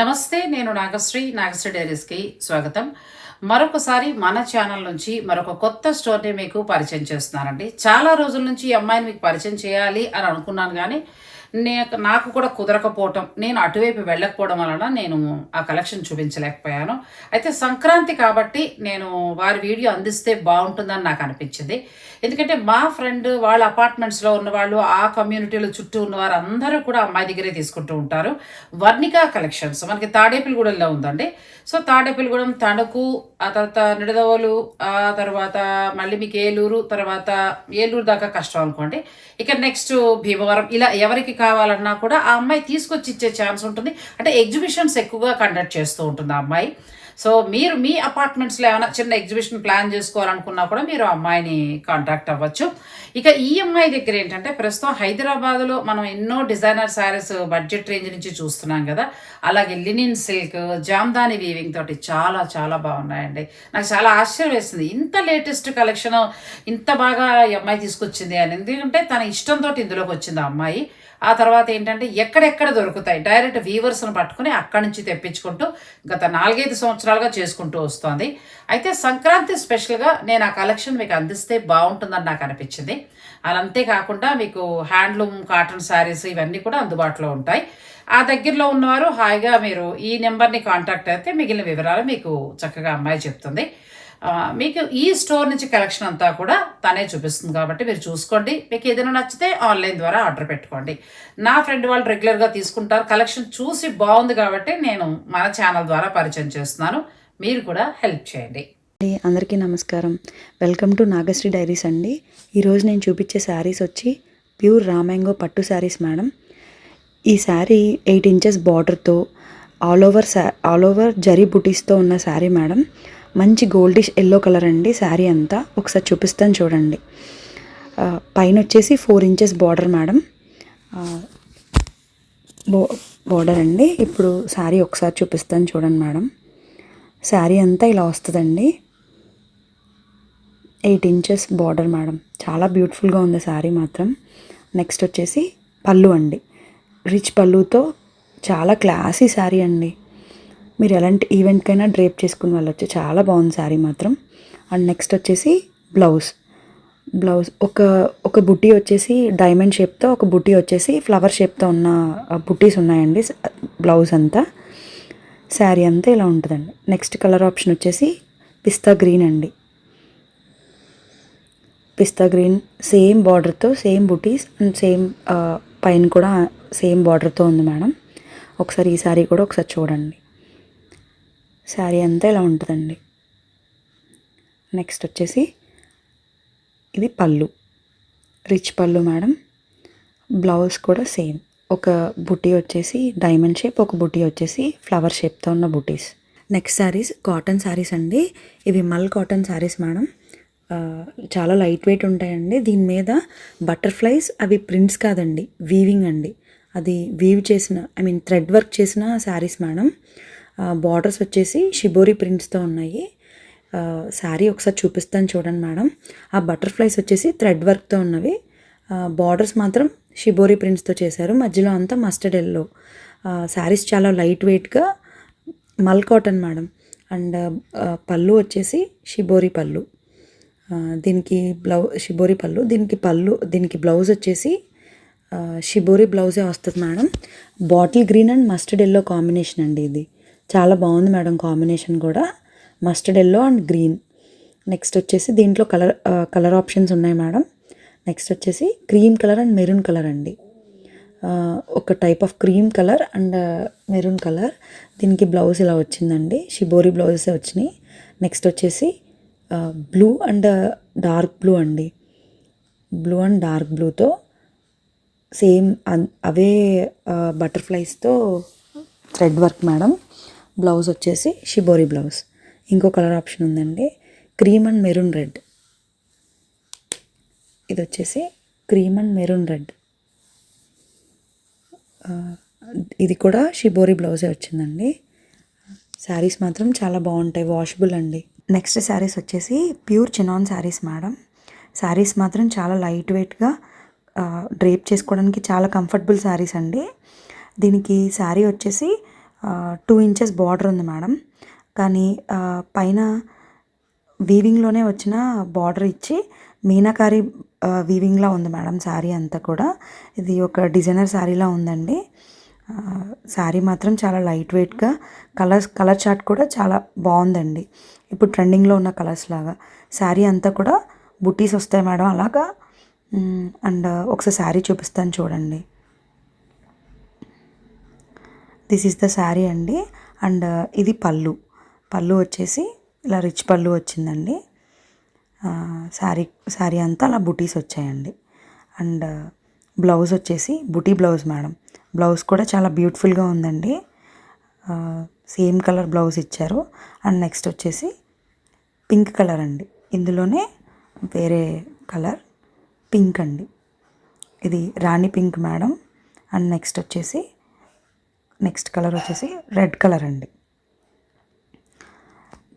నమస్తే నేను నాగశ్రీ నాగశ్రీ డైరీస్కి స్వాగతం. మరొకసారి మన ఛానల్ నుంచి మరొక కొత్త స్టోర్ని మీకు పరిచయం చేస్తున్నానండి. చాలా రోజుల నుంచి ఈ అమ్మాయిని మీకు పరిచయం చేయాలి అని అనుకున్నాను కానీ నే నాకు కూడా కుదరకపోవటం నేను అటువైపు వెళ్ళకపోవడం వలన నేను ఆ కలెక్షన్ చూపించలేకపోయాను. అయితే సంక్రాంతి కాబట్టి నేను వారి వీడియో అందిస్తే బాగుంటుందని నాకు అనిపించింది. ఎందుకంటే మా ఫ్రెండ్ వాళ్ళ అపార్ట్మెంట్స్లో ఉన్న వాళ్ళు ఆ కమ్యూనిటీలో చుట్టూ ఉన్న వారు అందరూ కూడా అమ్మాయి దగ్గరే తీసుకుంటూ ఉంటారు. వర్ణికా కలెక్షన్స్ మనకి తాడేపల్లిగూడెంలో ఉందండి. సో తాడేపల్లిగూడెం తణుకు ఆ తర్వాత నిడదవోలు ఆ తర్వాత మళ్ళీ మీకు ఏలూరు తర్వాత ఏలూరు దాకా కష్టం అనుకోండి. ఇక నెక్స్ట్ భీమవరం. ఇలా ఎవరికి కావాలన్నా కూడా ఆ అమ్మాయి తీసుకొచ్చి ఇచ్చే ఛాన్స్ ఉంటుంది. అంటే ఎగ్జిబిషన్స్ ఎక్కువగా కండక్ట్ చేస్తూ ఉంటుంది ఆ అమ్మాయి. సో మీరు మీ అపార్ట్మెంట్స్లో ఏమైనా చిన్న ఎగ్జిబిషన్ ప్లాన్ చేసుకోవాలనుకున్నా కూడా మీరు అమ్మాయిని కాంటాక్ట్ అవ్వచ్చు. ఇక ఈ అమ్మాయి దగ్గర ఏంటంటే ప్రస్తుతం హైదరాబాద్లో మనం ఎన్నో డిజైనర్ శారీస్ బడ్జెట్ రేంజ్ నుంచి చూస్తున్నాం కదా. అలాగే లినిన్ సిల్క్ జామ్దాని వీవింగ్ తోటి చాలా చాలా బాగున్నాయండి. నాకు చాలా ఆశ్చర్యం వేసింది. ఇంత లేటెస్ట్ కలెక్షన్ ఇంత బాగా ఈ అమ్మాయి తీసుకొచ్చింది అని. ఎందుకంటే తన ఇష్టంతో ఇందులోకి వచ్చింది ఆ అమ్మాయి. ఆ తర్వాత ఏంటంటే ఎక్కడెక్కడ దొరుకుతాయి? డైరెక్ట్ వీవర్స్ను పట్టుకుని అక్కడి నుంచి తెప్పించుకుంటూ గత నాలుగైదు సంవత్సరాలుగా చేసుకుంటూ వస్తోంది. అయితే సంక్రాంతి స్పెషల్గా నేను ఆ కలెక్షన్ మీకు అందిస్తే బాగుంటుందని నాకు అనిపించింది. అలా అంతేకాకుండా మీకు హ్యాండ్లూమ్ కాటన్ శారీస్ ఇవన్నీ కూడా అందుబాటులో ఉంటాయి. ఆ దగ్గరలో ఉన్నవారు హాయిగా మీరు ఈ నెంబర్ని కాంటాక్ట్ అయితే మిగిలిన వివరాలు మీకు చక్కగా అమ్మాయి చెప్తుంది. మీకు ఈ స్టోర్ నుంచి కలెక్షన్ అంతా కూడా తనే చూపిస్తుంది కాబట్టి మీరు చూసుకోండి. మీకు ఏదైనా నచ్చితే ఆన్లైన్ ద్వారా ఆర్డర్ పెట్టుకోండి. నా ఫ్రెండ్ వాళ్ళు రెగ్యులర్గా తీసుకుంటారు. కలెక్షన్ చూసి బాగుంది కాబట్టి నేను మన ఛానల్ ద్వారా పరిచయం చేస్తున్నాను. మీరు కూడా హెల్ప్ చేయండి. అందరికీ నమస్కారం. వెల్కమ్ టు నాగశ్రీ డైరీస్ అండి. ఈరోజు నేను చూపించే శారీస్ వచ్చి ప్యూర్ రామాంగో పట్టు శారీస్ మేడం. ఈ శారీ ఎయిట్ ఇంచెస్ బార్డర్తో ఆల్ ఓవర్ శా ఆల్ ఓవర్ జరీ బుటీస్తో ఉన్న శారీ మేడం. మంచి గోల్డిష్ ఎల్లో కలర్ అండి శారీ అంతా. ఒకసారి చూపిస్తాను చూడండి. పైన వచ్చేసి ఫోర్ ఇంచెస్ బార్డర్ మేడం. బో బార్డర్ అండి. ఇప్పుడు శారీ ఒకసారి చూపిస్తాను చూడండి మేడం. శారీ అంతా ఇలా వస్తుందండి. Eight inches border madam. చాలా బ్యూటిఫుల్గా ఉంది శారీ మాత్రం. నెక్స్ట్ వచ్చేసి పళ్ళు అండి. రిచ్ పళ్ళుతో చాలా క్లాసీ శారీ అండి. మీరు ఎలాంటి ఈవెంట్కైనా డ్రేప్ చేసుకుని వెళ్ళొచ్చు. చాలా బాగుంది శారీ మాత్రం. అండ్ నెక్స్ట్ వచ్చేసి బ్లౌజ్ బ్లౌజ్ ఒక ఒక బుట్టి వచ్చేసి డైమండ్ షేప్తో ఒక బుట్టి వచ్చేసి ఫ్లవర్ షేప్తో ఉన్న బుట్టీస్ ఉన్నాయండి. బ్లౌజ్ అంతా. శారీ అంతా ఇలా ఉంటుందండి. నెక్స్ట్ కలర్ ఆప్షన్ వచ్చేసి పిస్తా గ్రీన్ అండి. పిస్తా గ్రీన్ సేమ్ బార్డర్తో సేమ్ బుటీస్ అండ్ సేమ్ పైన కూడా సేమ్ బార్డర్తో ఉంది మేడం. ఒకసారి ఈ శారీ కూడా ఒకసారి చూడండి. శారీ అంతా ఇలా ఉంటుందండి. నెక్స్ట్ వచ్చేసి ఇది పళ్ళు. రిచ్ పళ్ళు మేడం. బ్లౌజ్ కూడా సేమ్ ఒక బుటీ వచ్చేసి డైమండ్ షేప్ ఒక బుటీ వచ్చేసి ఫ్లవర్ షేప్తో ఉన్న బుటీస్ నెక్స్ట్ శారీస్ కాటన్ శారీస్ అండి. ఇవి మల్ కాటన్ శారీస్ మేడం. చాలా లైట్ వెయిట్ ఉంటాయండి. దీని మీద బటర్ఫ్లైస్ అవి ప్రింట్స్ కాదండి. వీవింగ్ అండి. అది వీవ్ చేసిన ఐ మీన్ థ్రెడ్ వర్క్ చేసిన శారీస్ మేడం. బార్డర్స్ వచ్చేసి షిబోరి ప్రింట్స్తో ఉన్నాయి. శారీ ఒకసారి చూపిస్తాను చూడండి మేడం. ఆ బటర్ఫ్లైస్ వచ్చేసి థ్రెడ్ వర్క్తో ఉన్నవి. బార్డర్స్ మాత్రం షిబోరి ప్రింట్స్తో చేశారు. మధ్యలో అంతా మస్టర్డ్ ఎల్లో శారీస్ చాలా లైట్ వెయిట్గా మల్ కాటన్ మేడం. అండ్ పళ్ళు వచ్చేసి షిబోరి పళ్ళు. దీనికి బ్లౌ షిబోరి పళ్ళు. దీనికి పళ్ళు దీనికి బ్లౌజ్ వచ్చేసి షిబోరి బ్లౌజే వస్తుంది madam. Bottle green and mustard yellow combination అండి ఇది. చాలా బాగుంది మేడం కాంబినేషన్ కూడా. Mustard yellow and green next వచ్చేసి దీంట్లో కలర్ కలర్ ఆప్షన్స్ ఉన్నాయి మేడం. నెక్స్ట్ వచ్చేసి cream colour and maroon colour అండి. ఒక type of cream colour and maroon colour. దీనికి బ్లౌజ్ ఇలా వచ్చిందండి. షిబోరి బ్లౌజెస్ వచ్చినాయి. నెక్స్ట్ వచ్చేసి బ్లూ అండ్ డార్క్ బ్లూ అండి. బ్లూ అండ్ డార్క్ బ్లూతో సేమ్ అన్- అవే బటర్ఫ్లైస్తో థ్రెడ్ వర్క్ మేడం. బ్లౌజ్ వచ్చేసి షిబోరి బ్లౌజ్. ఇంకో కలర్ ఆప్షన్ ఉందండి. Cream and maroon red. ఇది వచ్చేసి క్రీమ్ అండ్ మెరూన్ రెడ్. ఇది కూడా షిబోరి బ్లౌజే వచ్చిందండి. శారీస్ మాత్రం చాలా బాగుంటాయి వాషబుల్ అండి. నెక్స్ట్ శారీస్ వచ్చేసి pure chinon saris madam. Saris మాత్రం చాలా లైట్ వెయిట్గా డ్రేప్ చేసుకోవడానికి చాలా కంఫర్టబుల్ శారీస్ అండి. దీనికి శారీ వచ్చేసి టూ ఇంచెస్ బార్డర్ ఉంది మేడం కానీ పైన వీవింగ్లోనే వచ్చిన బార్డర్ ఇచ్చి మీనాకారి వీవింగ్లా ఉంది మేడం శారీ అంతా కూడా. ఇది ఒక డిజైనర్ శారీలా ఉందండి. శారీ మాత్రం చాలా లైట్ వెయిట్గా కలర్స్ కలర్ చార్ట్ కూడా చాలా బాగుందండి. ఇప్పుడు ట్రెండింగ్లో ఉన్న కలర్స్ లాగా. శారీ అంతా కూడా బుటీస్ వస్తాయి మేడం అలాగా అండ్ ఒకసారి శారీ చూపిస్తాను చూడండి. దిస్ ఈస్ ద శారీ అండి. అండ్ ఇది పళ్ళు. పళ్ళు వచ్చేసి ఇలా రిచ్ పళ్ళు వచ్చిందండి. శారీ శారీ అంతా అలా బుటీస్ వచ్చాయండి. అండ్ బ్లౌజ్ వచ్చేసి బుటీ బ్లౌజ్ మేడం. బ్లౌజ్ కూడా చాలా బ్యూటిఫుల్గా ఉందండి. సేమ్ కలర్ బ్లౌజ్ ఇచ్చారు. అండ్ నెక్స్ట్ వచ్చేసి పింక్ కలర్ అండి. ఇందులోనే వేరే కలర్ పింక్ అండి. ఇది rani pink madam. And next వచ్చేసి నెక్స్ట్ కలర్ వచ్చేసి రెడ్ కలర్ అండి.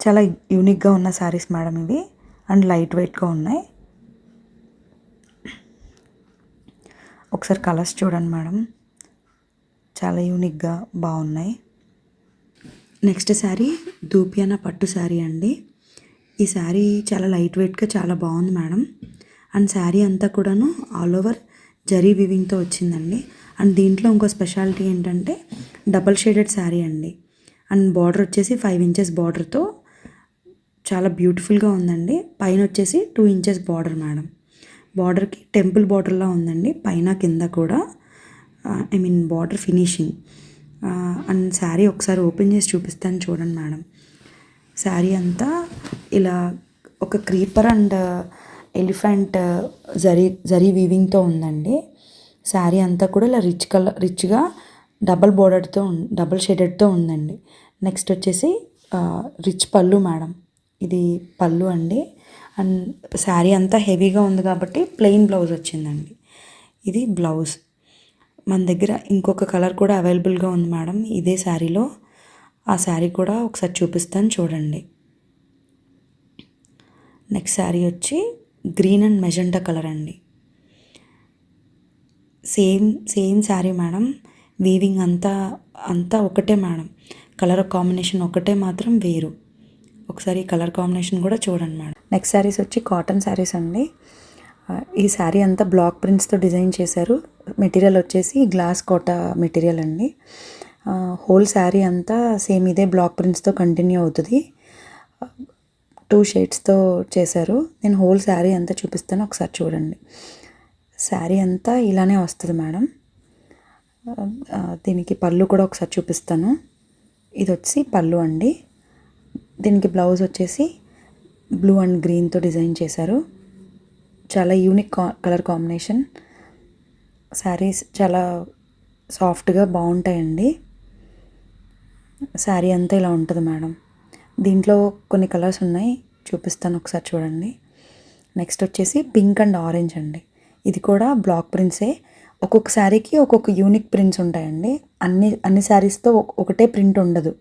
చాలా యూనిక్గా ఉన్న శారీస్ మేడం ఇవి. అండ్ లైట్ వెయిట్గా ఉన్నాయి. ఒకసారి కలర్స్ చూడండి మేడం. చాలా యూనిక్గా బాగున్నాయి. నెక్స్ట్ శారీ దూపియానా పట్టు శారీ అండి. ఈ శారీ చాలా లైట్ వెయిట్గా చాలా బాగుంది మేడం. అండ్ శారీ అంతా కూడాను ఆల్ ఓవర్ జరీ వివింగ్తో వచ్చిందండి. అండ్ దీంట్లో ఇంకో స్పెషాలిటీ ఏంటంటే డబల్ షేడెడ్ శారీ అండి. అండ్ బార్డర్ వచ్చేసి ఫైవ్ ఇంచెస్ బార్డర్తో చాలా బ్యూటిఫుల్గా ఉందండి. పైన వచ్చేసి టూ ఇంచెస్ బార్డర్ మేడం. బార్డర్కి టెంపుల్ బార్డర్లా ఉందండి. పైన కింద కూడా I mean border finishing. And sari ఒకసారి ఓపెన్ చేసి చూపిస్తాను చూడండి మేడం. శారీ అంతా ఇలా ఒక creeper and elephant zari zari వీవింగ్తో ఉందండి. శారీ అంతా కూడా ఇలా రిచ్ కలర్ రిచ్గా డబల్ బోర్డర్తో డబల్ షేడెడ్తో ఉందండి. నెక్స్ట్ వచ్చేసి రిచ్ పళ్ళు మేడం ఇది పళ్ళు అండి. అండ్ శారీ అంతా హెవీగా ఉంది కాబట్టి ప్లెయిన్ బ్లౌజ్ వచ్చిందండి. ఇది బ్లౌజ్ మన దగ్గర ఇంకొక కలర్ కూడా అవైలబుల్గా ఉంది మేడం ఇదే శారీలో. ఆ శారీ కూడా ఒకసారి చూపిస్తాను చూడండి. నెక్స్ట్ శారీ వచ్చి గ్రీన్ అండ్ మెజెంటా కలర్ అండి. Same same sari madam. Weaving అంతా అంతా ఒకటే మేడం. కలర్ కాంబినేషన్ ఒకటే మాత్రం వేరు. ఒకసారి కలర్ కాంబినేషన్ కూడా చూడండి మేడం. నెక్స్ట్ శారీస్ వచ్చి కాటన్ శారీస్ అండి. ఈ శారీ అంతా బ్లాక్ ప్రింట్స్తో డిజైన్ చేశారు. మెటీరియల్ వచ్చేసి గ్లాస్ కోట మెటీరియల్ అండి. హోల్ శారీ అంతా సేమ్ ఇదే బ్లాక్ ప్రింట్స్తో కంటిన్యూ అవుతుంది. టూ షేడ్స్తో చేశారు. నేను హోల్ శారీ అంతా చూపిస్తాను. ఒకసారి చూడండి. శారీ అంతా ఇలానే వస్తుంది మేడం. దీనికి పళ్ళు కూడా ఒకసారి చూపిస్తాను. ఇది వచ్చి పళ్ళు అండి. దీనికి బ్లౌజ్ వచ్చేసి బ్లూ అండ్ గ్రీన్తో డిజైన్ చేశారు. చాలా యూనిక్ కా కలర్ కాంబినేషన్. శారీస్ చాలా సాఫ్ట్గా బాగుంటాయండి. శారీ అంతా ఇలా ఉంటుంది మేడం. దీంట్లో కొన్ని కలర్స్ ఉన్నాయి. చూపిస్తాను ఒకసారి చూడండి. నెక్స్ట్ వచ్చేసి పింక్ అండ్ ఆరెంజ్ అండి. ఇది కూడా బ్లాక్ ప్రింట్సే. ఒక్కొక్క శారీకి ఒక్కొక్క యూనిక్ ప్రింట్స్ ఉంటాయండి. అన్ని అన్ని శారీస్తో ఒకటే ప్రింట్ ఉండదు.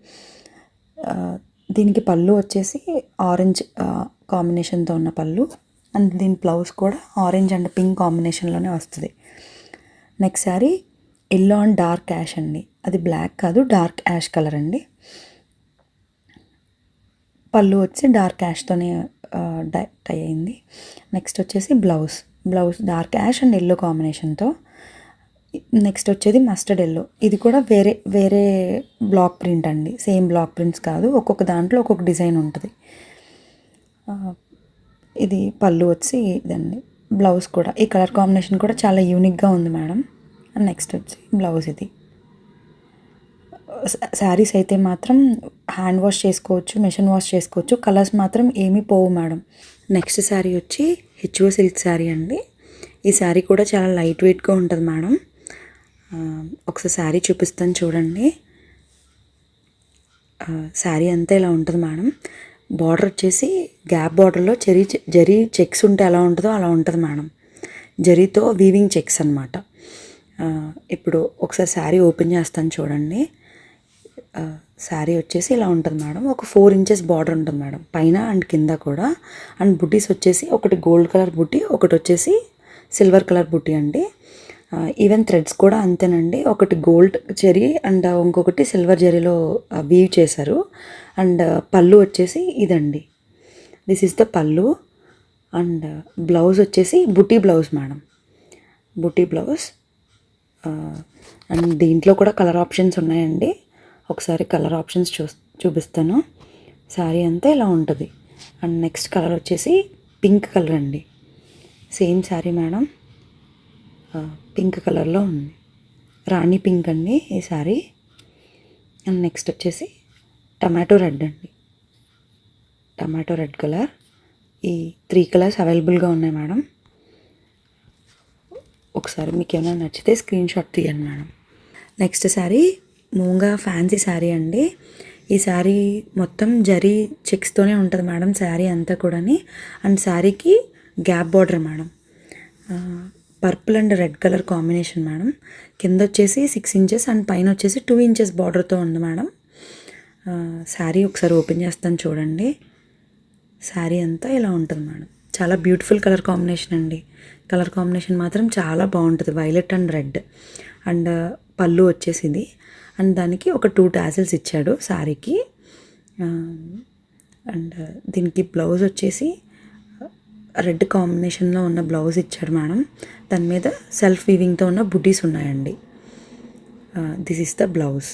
దీనికి పళ్ళు వచ్చేసి ఆరెంజ్ కాంబినేషన్తో ఉన్న పళ్ళు. అండ్ దీని బ్లౌజ్ కూడా ఆరెంజ్ అండ్ పింక్ కాంబినేషన్లోనే వస్తుంది. Next sari yellow and dark ash అండి. అది బ్లాక్ కాదు డార్క్ యాష్ కలర్ అండి. పళ్ళు వచ్చి డార్క్ యాష్తోనే టై అయింది. నెక్స్ట్ వచ్చేసి blouse. Blouse dark ash and yellow కాంబినేషన్తో. నెక్స్ట్ వచ్చేది మస్టర్డ్ ఎల్లో. ఇది కూడా వేరే వేరే బ్లాక్ ప్రింట్ అండి. సేమ్ బ్లాక్ ప్రింట్స్ కాదు ఒక్కొక్క దాంట్లో ఒక్కొక్క డిజైన్ ఉంటుంది. ఇది పళ్ళు వచ్చి ఇదండి. బ్లౌజ్ కూడా. ఈ కలర్ కాంబినేషన్ కూడా చాలా యూనిక్గా ఉంది మేడం. నెక్స్ట్ వచ్చి బ్లౌజ్ ఇది. శారీస్ అయితే మాత్రం హ్యాండ్ వాష్ చేసుకోవచ్చు మెషిన్ వాష్ చేసుకోవచ్చు. కలర్స్ మాత్రం ఏమీ పోవు మేడం. నెక్స్ట్ శారీ వచ్చి హెచ్ఓ సిల్క్ శారీ అండి. ఈ శారీ కూడా చాలా లైట్ వెయిట్గా ఉంటుంది మేడం. ఒకసారి శారీ చూపిస్తాను చూడండి. శారీ అంతా ఇలా ఉంటుంది మేడం? బార్డర్ వచ్చేసి గ్యాప్ బార్డర్లో జరీ జరీ చెక్స్ ఉంటే ఎలా ఉంటుందో అలా ఉంటుంది మేడం. జరీతో వీవింగ్ చెక్స్ అనమాట ఇప్పుడు ఒకసారి శారీ ఓపెన్ చేస్తాను చూడండి. శారీ వచ్చేసి ఇలా ఉంటుంది మేడం. ఒక ఫోర్ ఇంచెస్ బార్డర్ ఉంటుంది మేడం. పైన అండ్ కింద కూడా. అండ్ బుటీస్ వచ్చేసి ఒకటి గోల్డ్ కలర్ బుట్టి ఒకటి వచ్చేసి సిల్వర్ కలర్ బుట్టి అండి. ఈవెన్ థ్రెడ్స్ కూడా అంతేనండి. ఒకటి గోల్డ్ జరీ అండ్ ఇంకొకటి సిల్వర్ జరీలో వీవ్ చేశారు. అండ్ పళ్ళు వచ్చేసి ఇదండి. This is the pallu. And blouse వచ్చేసి buti blouse madam. Buti blouse. And దీంట్లో కూడా కలర్ ఆప్షన్స్ ఉన్నాయండి. ఒకసారి కలర్ ఆప్షన్స్ చూ చూపిస్తాను. శారీ అంతా ఇలా ఉంటుంది. అండ్ నెక్స్ట్ కలర్ వచ్చేసి పింక్ కలర్ అండి. Same sari madam. పింక్ కలర్లో ఉంది. రాణి పింక్ అండి ఈ శారీ. అండ్ నెక్స్ట్ వచ్చేసి టమాటో రెడ్ అండి. Tomato red colour. ఈ త్రీ కలర్స్ అవైలబుల్గా ఉన్నాయి మేడం. ఒకసారి మీకు ఏమైనా నచ్చితే స్క్రీన్ షాట్ తీయండి madam. Next sari moonga fancy sari అండి. ఈ శారీ మొత్తం జరీ చెక్స్తోనే ఉంటుంది మేడం శారీ అంతా కూడాని. అండ్ శారీకి gap border madam. Purple and red colour combination madam. కింద వచ్చేసి సిక్స్ ఇంచెస్ అండ్ పైన వచ్చేసి టూ ఇంచెస్ బార్డర్తో ఉంది మేడం. శారీ ఒకసారి ఓపెన్ చేస్తాను చూడండి. శారీ అంతా ఇలా ఉంటుంది మేడం. చాలా బ్యూటిఫుల్ కలర్ కాంబినేషన్ అండి. కలర్ కాంబినేషన్ మాత్రం చాలా బాగుంటుంది వైలెట్ అండ్ రెడ్. అండ్ పళ్ళు వచ్చేసింది. అండ్ దానికి ఒక టూ టాసిల్స్ ఇచ్చాడు శారీకి అండ్ దీనికి బ్లౌజ్ వచ్చేసి రెడ్ కాంబినేషన్లో ఉన్న బ్లౌజ్ ఇచ్చాడు మేడం. దాని మీద సెల్ఫ్ వీవింగ్తో ఉన్న బుడ్డీస్ ఉన్నాయండి. This is the blouse.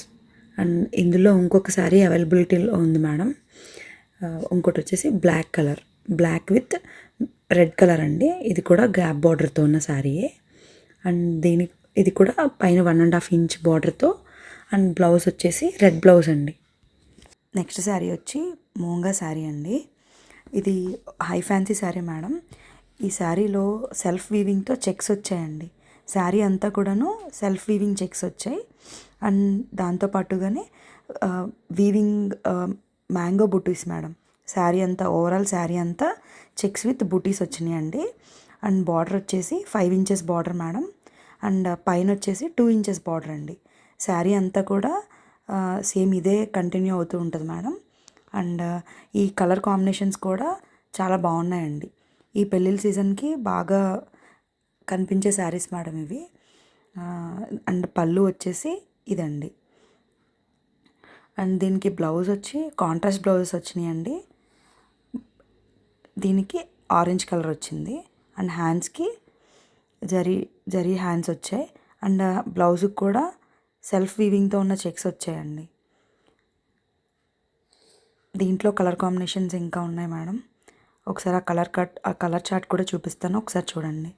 And ఇందులో ఇంకొక శారీ అవైలబిలిటీలో ఉంది మేడం. ఇంకోటి వచ్చేసి black colour. Black with red colour అండి. ఇది కూడా గ్యాప్ బార్డర్తో ఉన్న శారీయే అండ్ దీనికి ఇది కూడా పైన వన్ అండ్ హాఫ్ ఇంచ్ బార్డర్తో అండ్ బ్లౌజ్ వచ్చేసి రెడ్ బ్లౌజ్ అండి. నెక్స్ట్ శారీ వచ్చి మూంగా శారీ అండి. ఇది హై ఫ్యాన్సీ శారీ మేడం ఈ శారీలో సెల్ఫ్ వీవింగ్తో చెక్స్ వచ్చాయండి. శారీ అంతా కూడాను సెల్ఫ్ వీవింగ్ చెక్స్ వచ్చాయి. And దాంతోపాటుగానే weaving mango butis madam sari అంతా ఓవరాల్ శారీ అంతా చెక్స్ విత్ బుటీస్ వచ్చినాయండి. అండ్ బార్డర్ వచ్చేసి five inches border madam and పైన వచ్చేసి టూ ఇంచెస్ బార్డర్ అండి. శారీ అంతా కూడా సేమ్ ఇదే కంటిన్యూ అవుతూ ఉంటుంది మేడం. అండ్ ఈ కలర్ కాంబినేషన్స్ కూడా చాలా బాగున్నాయండి. ఈ పెళ్ళిళ్ళ సీజన్కి బాగా కనిపించే శారీస్ మేడం ఇవి. అండ్ పళ్ళు వచ్చేసి ఇదండి. అండ్ దీనికి బ్లౌజ్ వచ్చి కాంట్రాస్ట్ బ్లౌజెస్ వచ్చినాయండి. దీనికి ఆరెంజ్ కలర్ వచ్చింది. అండ్ హ్యాండ్స్కి జరీ జరీ హ్యాండ్స్ వచ్చాయి. అండ్ బ్లౌజ్కి కూడా సెల్ఫ్ వీవింగ్తో ఉన్న చెక్స్ వచ్చాయండి. దీంట్లో కలర్ కాంబినేషన్స్ ఇంకా ఉన్నాయి మేడం. ఒకసారి ఆ కలర్ కట్ ఆ కలర్ చార్ట్ కూడా చూపిస్తాను. ఒకసారి చూడండి.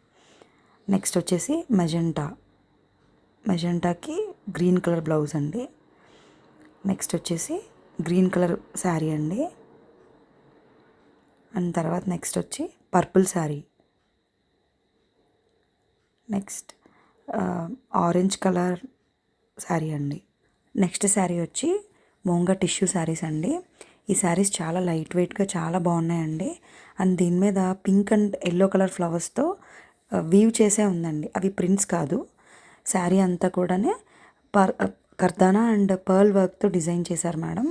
నెక్స్ట్ వచ్చేసి మెజెంటా. మెజెంటాకి గ్రీన్ కలర్ బ్లౌజ్ అండి. నెక్స్ట్ వచ్చేసి గ్రీన్ కలర్ శారీ అండి. అండ్ తర్వాత నెక్స్ట్ వచ్చి purple sari. Next orange colour sari అండి. నెక్స్ట్ శారీ వచ్చి మోంగా టిష్యూ శారీస్ అండి. ఈ శారీస్ చాలా లైట్ వెయిట్గా చాలా బాగున్నాయండి. అండ్ దీని మీద పింక్ అండ్ ఎల్లో కలర్ ఫ్లవర్స్తో వీవ్ చేసే ఉందండి. అవి ప్రింట్స్ కాదు. శారీ అంతా కూడానే పర్ కర్దానా అండ్ పర్ల్ వర్క్తో డిజైన్ చేశారు మేడం.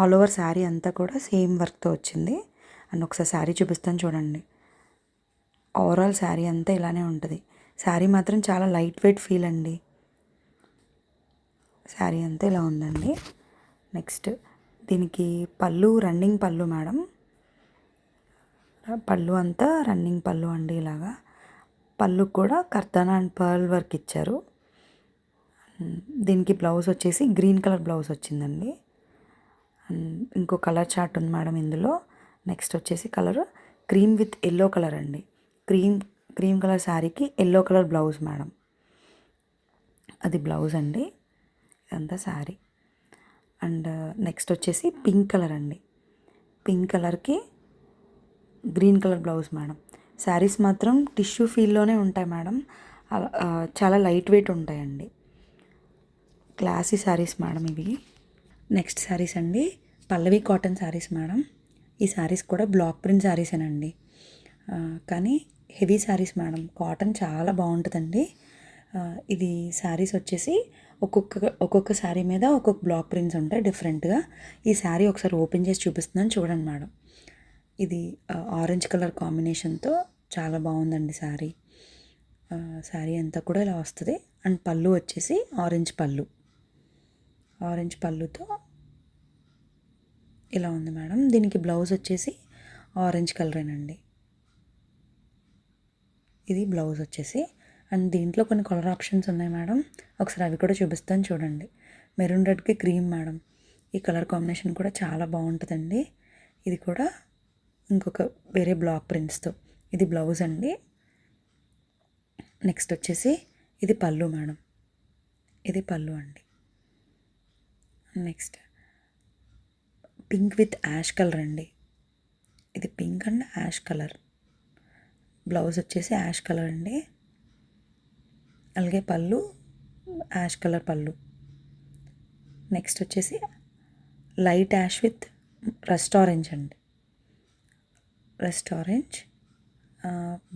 ఆల్ ఓవర్ శారీ అంతా కూడా సేమ్ వర్క్తో వచ్చింది. అండ్ ఒకసారి శారీ చూపిస్తాను చూడండి. ఓవరాల్ శారీ అంతా ఇలానే ఉంటుంది. శారీ మాత్రం చాలా లైట్ వెయిట్ ఫీల్ అండి. శారీ అంతా ఇలా ఉందండి. నెక్స్ట్ దీనికి పళ్ళు రన్నింగ్ పళ్ళు మేడం. పళ్ళు అంతా రన్నింగ్ పళ్ళు అండి ఇలాగా. పళ్ళు కూడా కర్తన అండ్ పర్ల్ వర్క్ ఇచ్చారు. దీనికి బ్లౌజ్ వచ్చేసి గ్రీన్ కలర్ బ్లౌజ్ వచ్చిందండి. ఇంకో కలర్ చార్ట్ ఉంది మేడం ఇందులో. నెక్స్ట్ వచ్చేసి colour cream with yellow colour అండి. క్రీమ్ క్రీమ్ కలర్ శారీకి ఎల్లో కలర్ బ్లౌజ్ మేడం. అది బ్లౌజ్ అండి. ఇదంతా శారీ. అండ్ నెక్స్ట్ వచ్చేసి పింక్ కలర్ అండి. పింక్ కలర్కి green colour blouse madam. Saris మాత్రం టిష్యూ ఫీల్లోనే ఉంటాయి మేడం. చాలా లైట్ వెయిట్ ఉంటాయండి. క్లాసీ శారీస్ మేడం ఇవి. నెక్స్ట్ శారీస్ అండి. Pallavi cotton saris madam. ఈ శారీస్ కూడా బ్లాక్ ప్రింట్ శారీసేనండి. ఆ, కానీ హెవీ శారీస్ మేడం. కాటన్ చాలా బాగుంటుందండి. ఇది శారీస్ వచ్చేసి ఒక్కొక్క ఒక్కొక్క శారీ మీద ఒక్కొక్క బ్లాక్ ప్రింట్స్ ఉంటాయి డిఫరెంట్గా. ఈ శారీ ఒకసారి ఓపెన్ చేసి చూపిస్తున్నాను చూడండి మేడం. ఇది ఆరెంజ్ కలర్ కాంబినేషన్తో చాలా బాగుందండి శారీ. శారీ అంతా కూడా ఇలా వస్తుంది. అండ్ పళ్ళు వచ్చేసి ఆరెంజ్ పళ్ళు. ఆరెంజ్ పళ్ళుతో ఇలా ఉంది మేడం. దీనికి బ్లౌజ్ వచ్చేసి ఆరెంజ్ కలరేనండి. ఇది బ్లౌజ్ వచ్చేసి. అండ్ దీంట్లో కొన్ని కలర్ ఆప్షన్స్ ఉన్నాయి మేడం. ఒకసారి అవి కూడా చూపిస్తాను చూడండి. మెరూన్ రెడ్కి క్రీమ్ మేడం. ఈ కలర్ కాంబినేషన్ కూడా చాలా బాగుంటుందండి. ఇది కూడా ఇంకొక వేరే బ్లాక్ ప్రింట్స్తో. ఇది బ్లౌజ్ అండి. నెక్స్ట్ వచ్చేసి ఇది పళ్ళు మేడం. ఇది పళ్ళు అండి. Next pink with ash colour అండి. ఇది pink and ash colour. Blouse వచ్చేసి యాష్ కలర్ అండి. అలాగే pallu ash colour pallu. Next వచ్చేసి light ash with rust orange అండి. రెస్ట్ ఆరెంజ్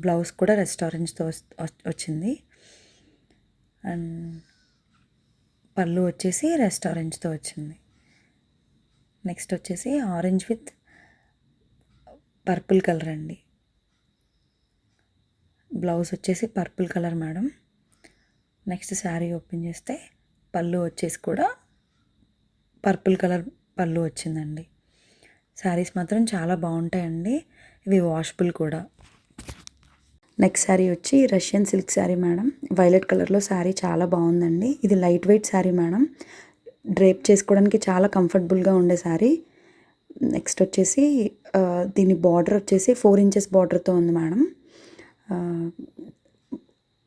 బ్లౌజ్ కూడా రెస్ట్ ఆరెంజ్తో వచ్చింది. అండ్ పళ్ళు వచ్చేసి రెస్ట్ ఆరెంజ్తో వచ్చింది. నెక్స్ట్ వచ్చేసి ఆరెంజ్ విత్ పర్పుల్ కలర్ అండి. బ్లౌజ్ వచ్చేసి purple colour madam. Next sari open చేస్తే పళ్ళు వచ్చేసి కూడా పర్పుల్ కలర్ పళ్ళు వచ్చిందండి. శారీస్ మాత్రం చాలా బాగుంటాయండి. ఇవి వాషబుల్ కూడా. నెక్స్ట్ శారీ వచ్చి Russian silk sari madam. Violet కలర్లో శారీ చాలా బాగుందండి. ఇది light weight sari madam. Drape చేసుకోవడానికి చాలా కంఫర్టబుల్గా ఉండే శారీ. నెక్స్ట్ వచ్చేసి దీని బార్డర్ వచ్చేసి ఫోర్ ఇంచెస్ బార్డర్తో ఉంది మేడం.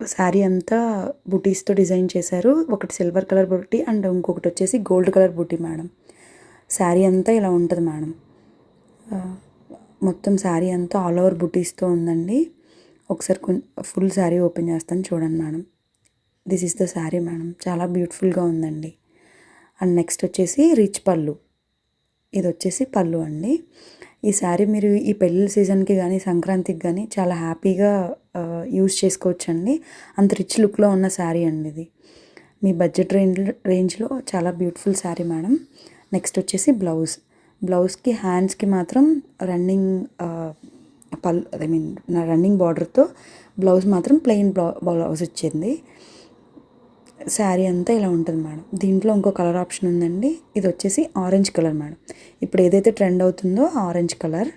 శారీ అంతా బుటీస్తో డిజైన్ చేశారు. ఒకటి సిల్వర్ కలర్ బుటీ అండ్ ఇంకొకటి వచ్చేసి gold colour buti madam. Sari అంతా ఇలా ఉంటుంది మేడం. మొత్తం శారీ అంతా ఆల్ ఓవర్ బుటీస్తో ఉందండి. ఒకసారి ఫుల్ శారీ ఓపెన్ చేస్తాను చూడండి madam. This is the sari madam. చాలా బ్యూటిఫుల్గా ఉందండి. అండ్ నెక్స్ట్ వచ్చేసి రిచ్ పళ్ళు. ఇది వచ్చేసి పళ్ళు అండి. ఈ శారీ మీరు ఈ పెళ్ళిళ్ళ సీజన్కి కానీ సంక్రాంతికి కానీ చాలా హ్యాపీగా యూస్ చేసుకోవచ్చు అండి అంత రిచ్ లుక్లో ఉన్న శారీ అండి ఇది. మీ బడ్జెట్ రేంజ్ రేంజ్లో చాలా బ్యూటిఫుల్ శారీ మేడం. నెక్స్ట్ వచ్చేసి బ్లౌజ్. బ్లౌజ్కి హ్యాండ్స్కి మాత్రం రన్నింగ్ పల్ ఐ మీన్ నా రన్నింగ్ బార్డర్తో బ్లౌజ్ మాత్రం ప్లెయిన్ బ్లౌ బ్లౌజ్ వచ్చింది శారీ అంతా ఇలా ఉంటుంది మేడం. దీంట్లో ఇంకో కలర్ ఆప్షన్ ఉందండి. ఇది వచ్చేసి ఆరెంజ్ కలర్ మేడం. ఇప్పుడు ఏదైతే ట్రెండ్ అవుతుందో orange colour.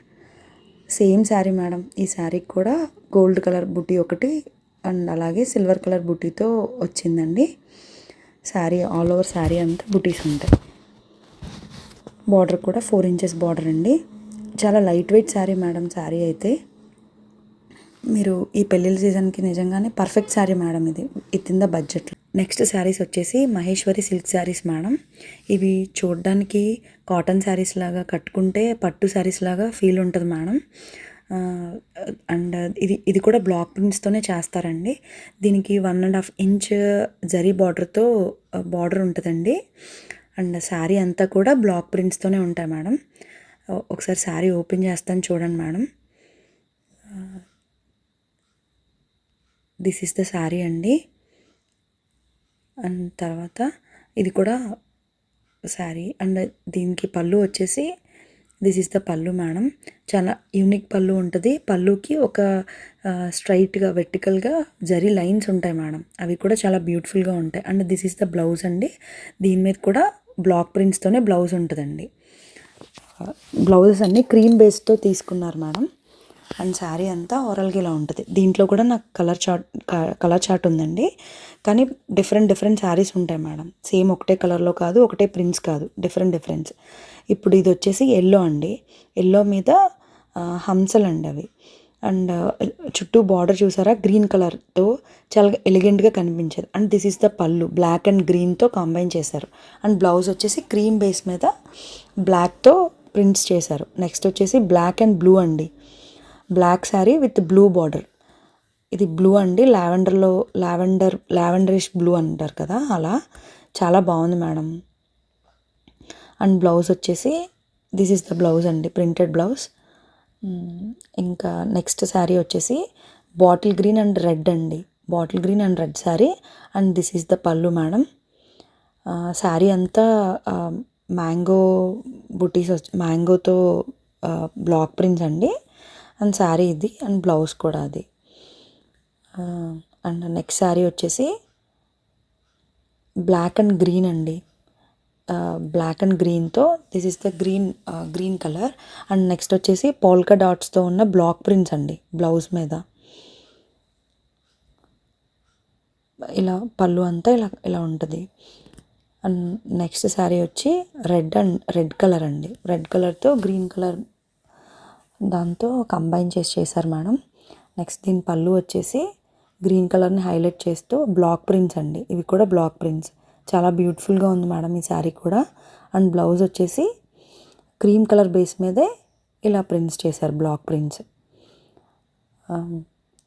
Same sari madam. ఈ శారీకి కూడా గోల్డ్ కలర్ బుటీ ఒకటి అండ్ అలాగే సిల్వర్ కలర్ బుటీతో వచ్చిందండి. శారీ ఆల్ ఓవర్ శారీ అంతా బుటీస్ ఉంటాయి. బార్డర్ కూడా ఫోర్ ఇంచెస్ బార్డర్ అండి. చాలా light weight sari madam sari అయితే. మీరు ఈ పెళ్ళిళ్ళ సీజన్కి నిజంగానే పర్ఫెక్ట్ శారీ మేడం ఇది. It in the budget next saris వచ్చేసి మహేశ్వరి సిల్క్ శారీస్ మేడం. ఇవి చూడడానికి కాటన్ శారీస్ లాగా కట్టుకుంటే పట్టు శారీస్ లాగా ఫీల్ ఉంటుంది మేడం. అండ్ ఇది ఇది కూడా బ్లాక్ ప్రింట్స్తోనే చేస్తారండి. దీనికి one and half inch zari బార్డర్తో బార్డర్ ఉంటుందండి. అండ్ శారీ అంతా కూడా బ్లాక్ ప్రింట్స్తోనే ఉంటాయి మేడం. ఒకసారి శారీ ఓపెన్ చేస్తాను చూడండి madam. This is the sari అండి. అండ్ తర్వాత ఇది కూడా శారీ. అండ్ దీనికి పళ్ళు వచ్చేసి this is the pallu madam. చాలా యూనిక్ పళ్ళు ఉంటుంది. పళ్ళుకి ఒక స్ట్రైట్గా వెర్టికల్గా జరీ లైన్స్ ఉంటాయి మేడం. అవి కూడా చాలా బ్యూటిఫుల్గా ఉంటాయి. And this is the blouse అండి. దీని మీద కూడా బ్లాక్ ప్రింట్స్తోనే బ్లౌజ్ ఉంటుందండి. బ్లౌజెస్ అన్నీ క్రీమ్ బేస్తో తీసుకున్నారు మేడం. అండ్ శారీ అంతా ఓరల్గేలా ఇలా ఉంటుంది. దీంట్లో కూడా నాకు కలర్ చార్ట్ కలర్ చార్ట్ ఉందండి. కానీ డిఫరెంట్ డిఫరెంట్ శారీస్ ఉంటాయి మేడం. సేమ్ ఒకటే కలర్లో కాదు ఒకటే ప్రింట్స్ కాదు. డిఫరెంట్ డిఫరెన్స్ ఇప్పుడు ఇది వచ్చేసి ఎల్లో అండి. ఎల్లో మీద హంసలు అండి అవి. అండ్ చుట్టూ బార్డర్ చూసారా? గ్రీన్ కలర్తో చాలా ఎలిగెంట్గా కనిపించేది. And this is the pallu. Black and గ్రీన్తో combine చేశారు. అండ్ బ్లౌజ్ వచ్చేసి క్రీమ్ బేస్ మీద బ్లాక్తో ప్రింట్స్ చేశారు. నెక్స్ట్ వచ్చేసి బ్లాక్ అండ్ బ్లూ అండి. Black sari with blue border. ఇది బ్లూ అండి. లావెండర్లో లావెండర్ లావెండరిష్ బ్లూ అంటారు కదా అలా. చాలా బాగుంది మేడం. అండ్ బ్లౌజ్ వచ్చేసి దిస్ ఈస్ ద బ్లౌజ్ అండి ప్రింటెడ్ బ్లౌజ్. ఇంకా నెక్స్ట్ శారీ వచ్చేసి బాటిల్ గ్రీన్ అండ్ రెడ్ అండి. Bottle green and red sari. And this is the pallu madam. Sari అంతా మ్యాంగో బుటీస్ వచ్చి మ్యాంగోతో బ్లాక్ ప్రింట్స్ అండి. అండ్ శారీ ఇది అండ్ బ్లౌజ్ కూడా అది. అండ్ నెక్స్ట్ శారీ వచ్చేసి బ్లాక్ అండ్ గ్రీన్ అండి. Black and గ్రీన్తో this is the green green colour. And next వచ్చేసి పోల్కా డాట్స్తో ఉన్న బ్లాక్ ప్రింట్స్ అండి బ్లౌజ్ మీద. ఇలా పళ్ళు అంతా ఇలా ఇలా ఉంటుంది. అండ్ నెక్స్ట్ శారీ వచ్చి రెడ్ అండ్ రెడ్ కలర్ అండి. రెడ్ కలర్తో గ్రీన్ కలర్ దాంతో కంబైన్ చేసి చేశారు మేడం. నెక్స్ట్ దీని పళ్ళు వచ్చేసి గ్రీన్ కలర్ని హైలైట్ చేస్తూ బ్లాక్ ప్రింట్స్ అండి. ఇవి కూడా బ్లాక్ ప్రింట్స్. చాలా బ్యూటిఫుల్గా ఉంది మేడం ఈ శారీ కూడా. అండ్ బ్లౌజ్ వచ్చేసి క్రీమ్ కలర్ బేస్ మీదే ఇలా ప్రింట్స్ చేశారు బ్లాక్ ప్రింట్స్.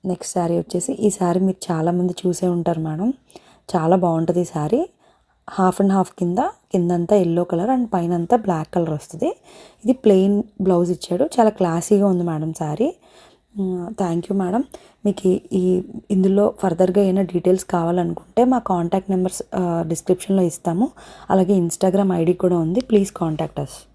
నెక్స్ట్ శారీ వచ్చేసి ఈ శారీ మీరు చాలామంది చూసే ఉంటారు మేడం. చాలా బాగుంటుంది ఈ శారీ. హాఫ్ అండ్ హాఫ్ కింద కిందంతా ఎల్లో కలర్ అండ్ పైన అంతా బ్లాక్ కలర్ వస్తుంది. ఇది ప్లెయిన్ బ్లౌజ్ ఇచ్చాడు. చాలా క్లాసీగా ఉంది madam sari thank you madam. మీకు ఈ- ఈ ఇందులో ఫర్దర్గా ఏమైనా డీటెయిల్స్ కావాలనుకుంటే మా కాంటాక్ట్ నెంబర్స్ డిస్క్రిప్షన్లో ఇస్తాము. అలాగే ఇన్స్టాగ్రామ్ ఐడి కూడా ఉంది. Please contact us